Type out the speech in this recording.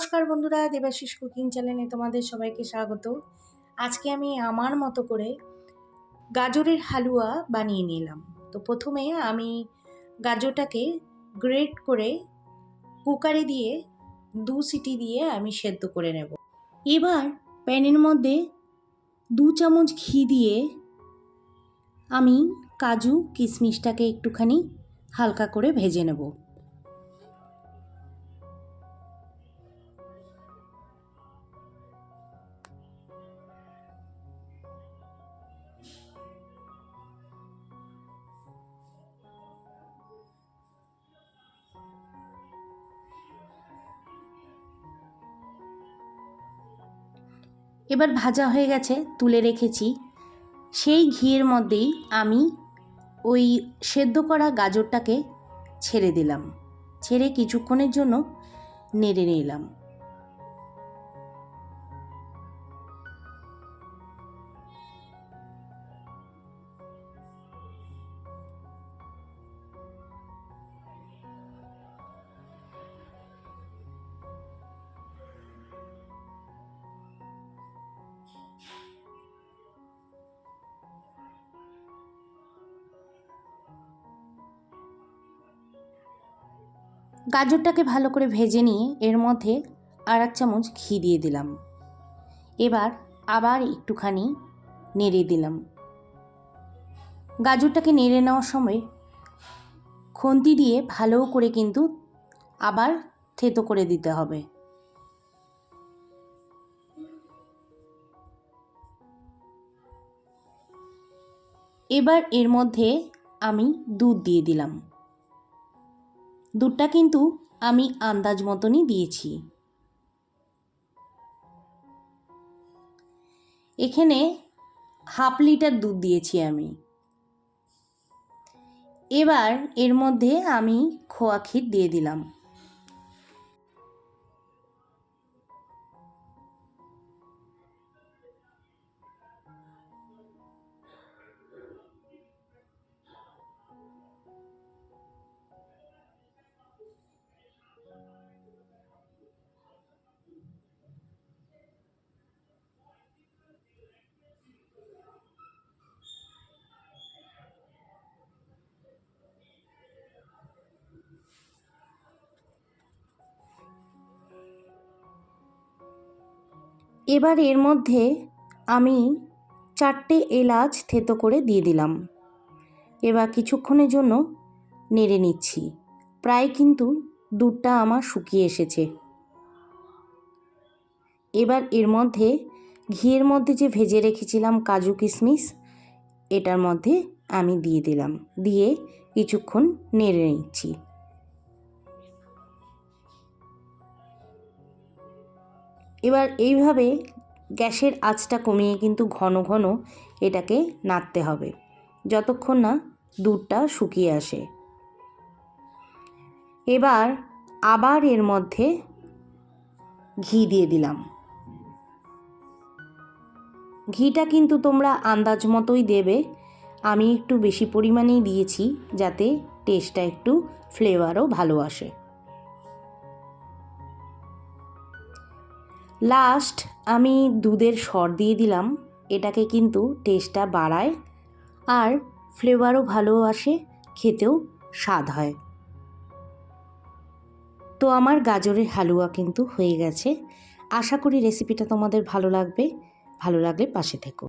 নমস্কার বন্ধুরা, দেবাশিস কুকিং চ্যানেলে তোমাদের সবাইকে স্বাগত। আজকে আমি আমার মতো করে গাজরের হালুয়া বানিয়ে নিলাম। তো প্রথমে আমি গাজরটাকে গ্রেট করে কুকারে দিয়ে দু সিটি দিয়ে আমি সেদ্ধ করে নেব। এবার প্যানের মধ্যে দু চামচ ঘি দিয়ে আমি কাজু কিশমিশটাকে একটুখানি হালকা করে ভেজে নেব। এবার ভাজা হয়ে গেছে, তুলে রেখেছি। সেই ঘিয়ের মধ্যেই আমি ওই সেদ্ধ করা গাজরটাকে ছেড়ে দিলাম। ছেড়ে কিছুক্ষণের জন্য নেড়ে নিলাম। গাজরটাকে ভালো করে ভেজে নিয়ে এর মধ্যে আর এক চামচ ঘি দিয়ে দিলাম। এবার আবার একটুখানি নেড়ে দিলাম। গাজরটাকে নেড়ে নেওয়ার সময় খুন্তি দিয়ে ভালো করে কিন্তু আবার থেতো করে দিতে হবে। এবার এর মধ্যে আমি দুধ দিয়ে দিলাম। দুধটা কিন্তু আমি আন্দাজ মতনই দিয়েছি। এখানে হাফ লিটার দুধ দিয়েছি আমি। এবার এর মধ্যে আমি খোয়া ক্ষীর দিয়ে দিলাম। এবার এর মধ্যে আমি চারটে এলাচ থেতো করে দিয়ে দিলাম। এবার কিছুক্ষণের জন্য নেড়ে নিচ্ছি। প্রায় কিন্তু দুধটা আমার শুকিয়ে এসেছে। এবার এর মধ্যে ঘিয়ের মধ্যে যে ভেজে রেখেছিলাম কাজু কিশমিশ, এটার মধ্যে আমি দিয়ে দিলাম। দিয়ে কিছুক্ষণ নেড়ে নিচ্ছি। এবার এইভাবে গ্যাসের আঁচটা কমিয়ে কিন্তু ঘন ঘন এটাকে নাড়তে হবে। যতক্ষণ না দুধটা শুকিয়ে আসে। এবার আবার এর মধ্যে ঘি দিয়ে দিলাম। ঘিটা কিন্তু তোমরা আন্দাজ মতোই দেবে। আমি একটু বেশি পরিমাণেই দিয়েছি যাতে টেস্টটা একটু ফ্লেভারও ভালো আসে। লাস্ট আমি দুধের সর দিয়ে দিলাম। এটাকে কিন্তু টেস্টটা বাড়ায় আর ফ্লেভারও ভালো আসে, খেতেও স্বাদ হয়। তো আমার গাজরের হালুয়া কিন্তু হয়ে গেছে। আশা করি রেসিপিটা তোমাদের ভালো লাগবে। ভালো লাগলে পাশে থেকো।